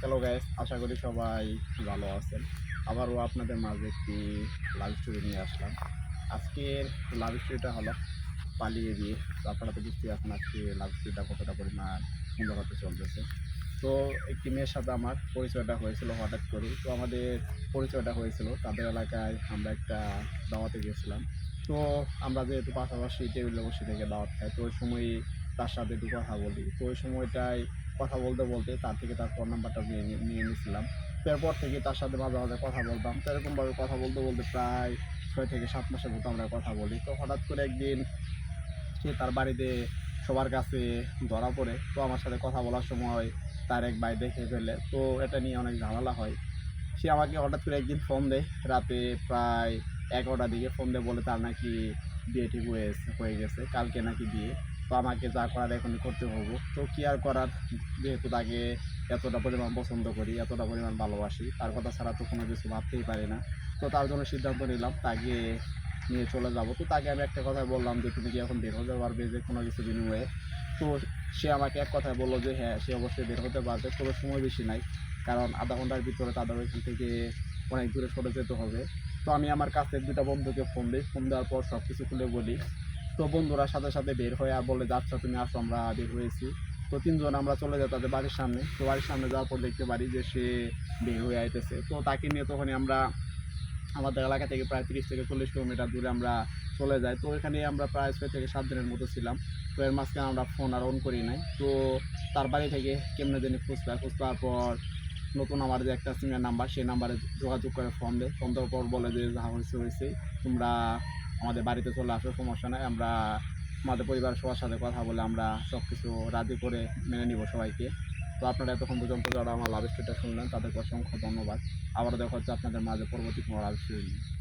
Hello guys আশা করি সবাই ভালো আছেন। আবারও আপনাদের মাঝে একটি লাভ স্টোরি নিয়ে আসলাম। আজকের লাভ স্টোরিটা হলো পালিয়ে দিয়ে তো আপনারা তো বুঝতেই আজকে লাভ স্টোরিটা কতটা পরিমাণ সুন্দর হতে চলতেছে। তো একটি মেয়ের সাথে আমার পরিচয়টা হয়েছিল হঠাৎ করে তো আমাদের পরিচয়টা হয়েছিল, তাদের এলাকায় আমরা একটা দাওয়াতে গেছিলাম তো আমরা যেহেতু পাশাপাশি টেবিলে বসে থেকে দাওয়াত খাই, তো ওই সময়ই তার সাথে একটু কথা বলি। তো ওই সময়টাই কথা বলতে বলতে তার থেকে তার ফোন নাম্বারটা নিয়ে নিয়ে নিয়েছিলাম তো এরপর থেকে তার সাথে মাঝে মাঝে কথা বলতাম। তো এরকমভাবে কথা বলতে বলতে প্রায় ছয় থেকে সাত মাসের মতো আমরা কথা বলি। তো হঠাৎ করে একদিন সে তার বাড়িতে সবার কাছে ধরা পড়ে। তো আমার সাথে কথা বলার সময় তার এক ভাই দেখে ফেলে। তো এটা নিয়ে অনেক ঝামেলা হয়। সে আমাকে হঠাৎ করে একদিন ফোন দেয়। রাতে প্রায় এগারোটার দিকে ফোন দেয় বলে তার নাকি বিয়ে ঠিক হয়ে হয়ে গেছে। কালকে নাকি বিয়ে। তো আমাকে যা করার এখনই করতে হব। তো কি আর করার? যেহেতু তাকে এতটা পরিমাণ পছন্দ করি, এতটা পরিমাণ ভালোবাসি, তার কথা ছাড়া তো কোনো কিছু ভাবতেই পারি না। তো তার জন্য সিদ্ধান্ত নিলাম, তাকে নিয়ে চলে যাব। তো তাকে আমি একটা কথা বললাম যে, তুমি কি এখন বের হতে পারবে যে কোনো কিছু বিনিময়ে? তো সে আমাকে এক কথায় বলল যে হ্যাঁ সে অবশ্যই বের হতে পারবে তবে সময় বেশি নাই। কারণ আধা ঘণ্টার ভিতরে তাদের ওইখান থেকে অনেক দূরে সরে যেতে হবে। তো আমি আমার কাছে দুটা বন্ধুকে ফোন দিই। ফোন দেওয়ার পর সব কিছু খুলে বলি। তো বন্ধুরা সাথে সাথে বের হয়ে আর বলে, যাচ্ছ, তুমি আসো, আমরা বের হয়েছি। তো তিনজন আমরা চলে যাই তাদের বাড়ির সামনে। তো বাড়ির সামনে যাওয়ার পর দেখতে পারি যে সে বের হয়ে আইতেছে। তো তাকে নিয়ে তখনই আমরা, আমাদের এলাকা থেকে প্রায় তিরিশ থেকে চল্লিশ কিলোমিটার দূরে আমরা চলে যাই। তো এখানে আমরা প্রায় ছয় থেকে সাত দিনের মতো ছিলাম। তো এর মাঝখানে আমরা ফোন আর অন করি নাই। তো তার বাড়ি থেকে কেমনে দিনে খোঁজ পায় পর নতুন আমার যে একটা সিমের নাম্বার, সেই নাম্বারে যোগাযোগ করে ফোন দেয়। ফোন দেওয়ার পর বলে যে, যা হয়েছে হয়েছে। তোমরা আমাদের বাড়িতে চলে আসো সমস্যা নাই। আমরা আমাদের পরিবার সবার সাথে কথা বলে আমরা সব কিছু রাজি করে মেনে নিব সবাইকে। তো আপনারা এতক্ষণ পর্যন্ত যারা আমার লাভ স্টোরিটা শুনলেন, তাদেরকে অসংখ্য ধন্যবাদ। আবারও দেখা হচ্ছে আপনাদের মাঝে পরবর্তী কোনো লাভ স্টোরি